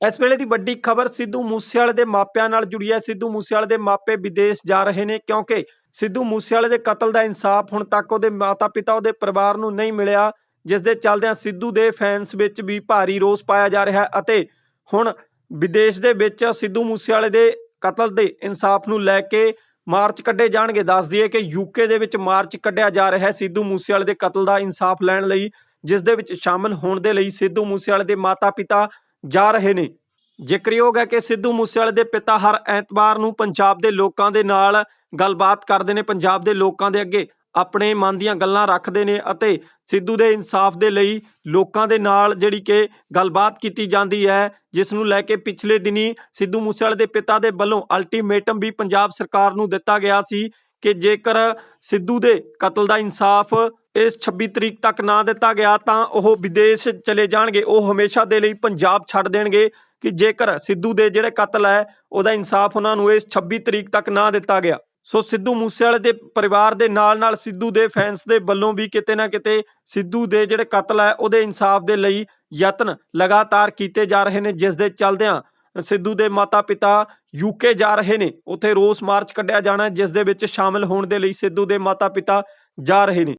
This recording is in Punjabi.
ਇਸ ਵੇਲੇ ਦੀ ਵੱਡੀ ਖਬਰ ਸਿੱਧੂ ਮੂਸੇਵਾਲੇ ਦੇ ਮਾਪਿਆਂ ਨਾਲ ਜੁੜੀ ਹੈ। ਸਿੱਧੂ ਮੂਸੇਵਾਲੇ ਦੇ ਮਾਪੇ ਵਿਦੇਸ਼ ਜਾ ਰਹੇ ਨੇ ਕਿਉਂਕਿ ਸਿੱਧੂ ਮੂਸੇਵਾਲੇ ਦੇ ਕਤਲ ਦਾ ਇਨਸਾਫ ਹੁਣ ਤੱਕ ਉਹਦੇ ਮਾਤਾ-ਪਿਤਾ, ਉਹਦੇ ਪਰਿਵਾਰ ਨੂੰ ਨਹੀਂ ਮਿਲਿਆ ਜਿਸ ਦੇ ਚੱਲਦਿਆਂ ਸਿੱਧੂ ਦੇ ਫੈਨਸ ਵਿੱਚ ਵੀ ਭਾਰੀ ਰੋਸ ਪਾਇਆ ਜਾ ਰਿਹਾ ਹੈ ਅਤੇ ਹੁਣ ਵਿਦੇਸ਼ ਦੇ ਵਿੱਚ ਸਿੱਧੂ ਮੂਸੇਵਾਲੇ ਦੇ ਕਤਲ ਦੇ ਇਨਸਾਫ ਨੂੰ ਲੈ ਕੇ ਮਾਰਚ ਕੱਢੇ ਜਾਣਗੇ। ਦੱਸ ਦਈਏ ਕਿ ਯੂਕੇ ਦੇ ਵਿੱਚ ਮਾਰਚ ਕੱਢਿਆ ਜਾ ਰਿਹਾ ਹੈ ਸਿੱਧੂ ਮੂਸੇਵਾਲੇ ਦੇ ਕਤਲ ਦਾ ਇਨਸਾਫ ਲੈਣ ਲਈ, ਜਿਸ ਦੇ ਵਿੱਚ ਸ਼ਾਮਲ ਹੋਣ ਦੇ ਲਈ ਸਿੱਧੂ ਮੂਸੇਵਾਲੇ ਦੇ ਮਾਤਾ-ਪਿਤਾ ਜਾ ਰਹੇ ਨੇ। ਜ਼ਿਕਰਯੋਗ ਹੈ ਕਿ ਸਿੱਧੂ ਮੂਸੇਵਾਲੇ ਦੇ ਪਿਤਾ ਹਰ ਐਤਵਾਰ ਨੂੰ ਪੰਜਾਬ ਦੇ ਲੋਕਾਂ ਦੇ ਨਾਲ ਗੱਲਬਾਤ ਕਰਦੇ ਨੇ। ਪੰਜਾਬ ਦੇ ਲੋਕਾਂ ਦੇ ਅੱਗੇ ਆਪਣੇ ਮਨ ਦੀਆਂ ਗੱਲਾਂ ਰੱਖਦੇ ਨੇ ਅਤੇ ਸਿੱਧੂ ਦੇ ਇਨਸਾਫ ਦੇ ਲਈ ਲੋਕਾਂ ਦੇ ਨਾਲ ਜਿਹੜੀ ਕਿ ਗੱਲਬਾਤ ਕੀਤੀ ਜਾਂਦੀ ਹੈ, ਜਿਸ ਨੂੰ ਲੈ ਕੇ ਪਿਛਲੇ ਦਿਨੀ ਸਿੱਧੂ ਮੂਸੇਵਾਲੇ ਦੇ ਪਿਤਾ ਦੇ ਵੱਲੋਂ ਅਲਟੀਮੇਟਮ ਵੀ ਪੰਜਾਬ ਸਰਕਾਰ ਨੂੰ ਦਿੱਤਾ ਗਿਆ ਸੀ ਕਿ ਜੇਕਰ ਸਿੱਧੂ ਦੇ ਕਤਲ ਦਾ ਇਨਸਾਫ ਇਸ 26 ਤਰੀਕ ਤੱਕ ਨਾ ਦਿੱਤਾ ਗਿਆ ਤਾਂ ਉਹ ਵਿਦੇਸ਼ ਚਲੇ ਜਾਣਗੇ। ਉਹ ਹਮੇਸ਼ਾ ਦੇ ਲਈ ਪੰਜਾਬ ਛੱਡ ਦੇਣਗੇ ਕਿ ਜੇਕਰ ਸਿੱਧੂ ਦੇ ਜਿਹੜੇ ਕਤਲ ਹੈ, ਉਹਦਾ ਇਨਸਾਫ ਉਹਨਾਂ ਨੂੰ ਇਸ 26 ਤਰੀਕ ਤੱਕ ਨਾ ਦਿੱਤਾ ਗਿਆ। ਸੋ ਸਿੱਧੂ ਮੂਸੇਵਾਲੇ ਦੇ ਪਰਿਵਾਰ ਦੇ ਨਾਲ ਨਾਲ ਸਿੱਧੂ ਦੇ ਫੈਨਸ ਦੇ ਵੱਲੋਂ ਵੀ ਕਿਤੇ ਨਾ ਕਿਤੇ ਸਿੱਧੂ ਦੇ ਜਿਹੜੇ ਕਤਲ ਹੈ, ਉਹਦੇ ਇਨਸਾਫ ਦੇ ਲਈ ਯਤਨ ਲਗਾਤਾਰ ਕੀਤੇ ਜਾ ਰਹੇ ਨੇ, ਜਿਸ ਦੇ ਚੱਲਦਿਆਂ ਸਿੱਧੂ ਦੇ ਮਾਤਾ-ਪਿਤਾ ਯੂਕੇ ਜਾ ਰਹੇ ਨੇ। ਉੱਥੇ ਰੋਸ ਮਾਰਚ ਕੱਢਿਆ ਜਾਣਾ, ਜਿਸ ਦੇ ਵਿੱਚ ਸ਼ਾਮਲ ਹੋਣ ਦੇ ਲਈ ਸਿੱਧੂ ਦੇ ਮਾਤਾ-ਪਿਤਾ ਜਾ ਰਹੇ ਨੇ।